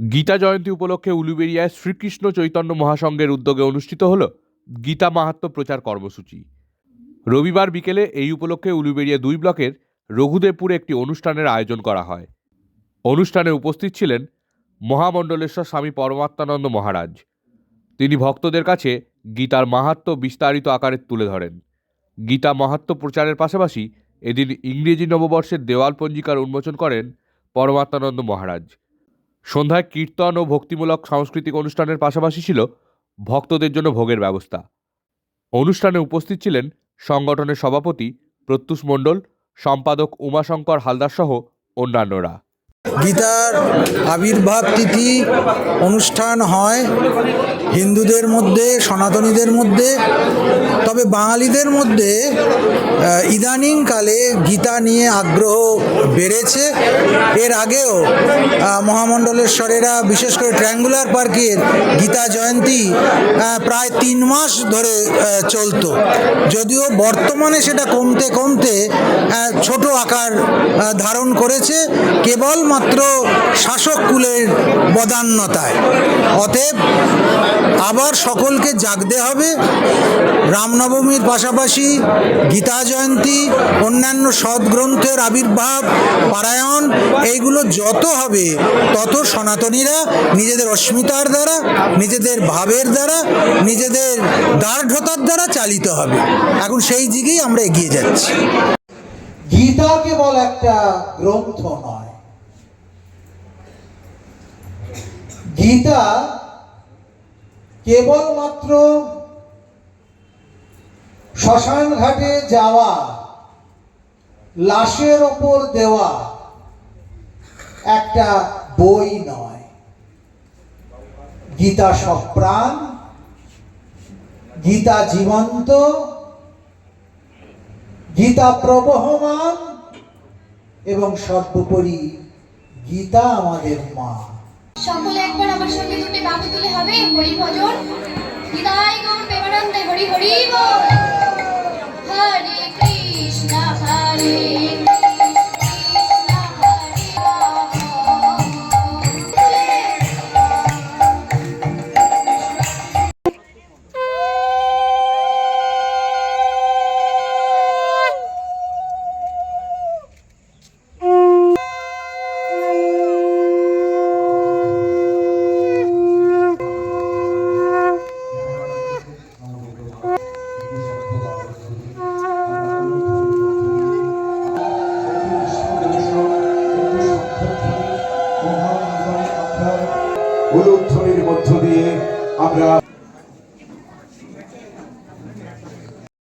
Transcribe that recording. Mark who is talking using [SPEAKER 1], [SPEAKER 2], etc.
[SPEAKER 1] গীতা জয়ন্তী উপলক্ষে উলুবেড়িয়ায় শ্রীকৃষ্ণ চৈতন্য মহাসংঘের উদ্যোগে অনুষ্ঠিত হল গীতা মাহাত্ম্য প্রচার কর্মসূচি। রবিবার বিকেলে এই উপলক্ষে উলুবেড়িয়া দুই ব্লকের রঘুদেবপুরে একটি অনুষ্ঠানের আয়োজন করা হয়। অনুষ্ঠানে উপস্থিত ছিলেন মহামণ্ডলেশ্বর স্বামী পরমাত্মানন্দ মহারাজ। তিনি ভক্তদের কাছে গীতার মাহাত্ম্য বিস্তারিত আকারে তুলে ধরেন। গীতা মাহাত্ম্য প্রচারের পাশাপাশি এদিন ইংরেজি নববর্ষের দেওয়াল পঞ্জিকার উন্মোচন করেন পরমাত্মানন্দ মহারাজ। সন্ধ্যায় কীর্তন ও ভক্তিমূলক সাংস্কৃতিক অনুষ্ঠানের পাশাপাশি ছিল ভক্তদের জন্য ভোগের ব্যবস্থা। অনুষ্ঠানে উপস্থিত ছিলেন সংগঠনের সভাপতি প্রত্যুষ মণ্ডল, সম্পাদক উমাশঙ্কর হালদার সহ অন্যান্যরা।
[SPEAKER 2] গীতার আবির্ভাব তিথি অনুষ্ঠান হয় হিন্দুদের মধ্যে, সনাতনীদের মধ্যে, তবে বাঙালিদের মধ্যে ইদানিংকালে গীতা নিয়ে আগ্রহ বেড়েছে। এর আগেও মহামণ্ডলেশ্বরেরা বিশেষ করে ট্রায়াঙ্গুলার পার্কের গীতা জয়ন্তী প্রায় তিন মাস ধরে চলতো। যদিও বর্তমানে সেটা কমতে কমতে ছোট আকার ধারণ করেছে। কেবলমাত্র শাসক কুলের বদান্যতায়। অতএব আবার সকলকে জাগতে হবে। রামনবমীর পাশাপাশি গীতা জয়ন্তী, অন্যান্য সদ্গ্রন্থের আবির্ভাব, পারায়ণ, এইগুলো যত হবে, তত সনাতনীরা নিজেদের অস্মিতার দ্বারা, নিজেদের ভাবের দ্বারা, নিজেদের দার্ঢতার দ্বারা চালিত হবে। এখন সেই দিকেই আমরা এগিয়ে যাচ্ছি।
[SPEAKER 3] গীতা কেবল একটা গ্রন্থ নয় গীতা কেবলমাত্র শ্মশান ঘাটে যাওয়া, লাশের ওপর দেওয়া একটা বই নয়। গীতা সপ্রাণ, গীতা জীবন্ত, গীতা প্রবহমান, এবং সর্বোপরি গীতা আমাদের মা।
[SPEAKER 4] সকলে একবার আমার সঙ্গে দুটি বাহু তুলে হবে হরি ভজন হৃদয় গম প্রেমানন্দে, হরি হরি বল। হরে কৃষ্ণ, হরে
[SPEAKER 5] আমরা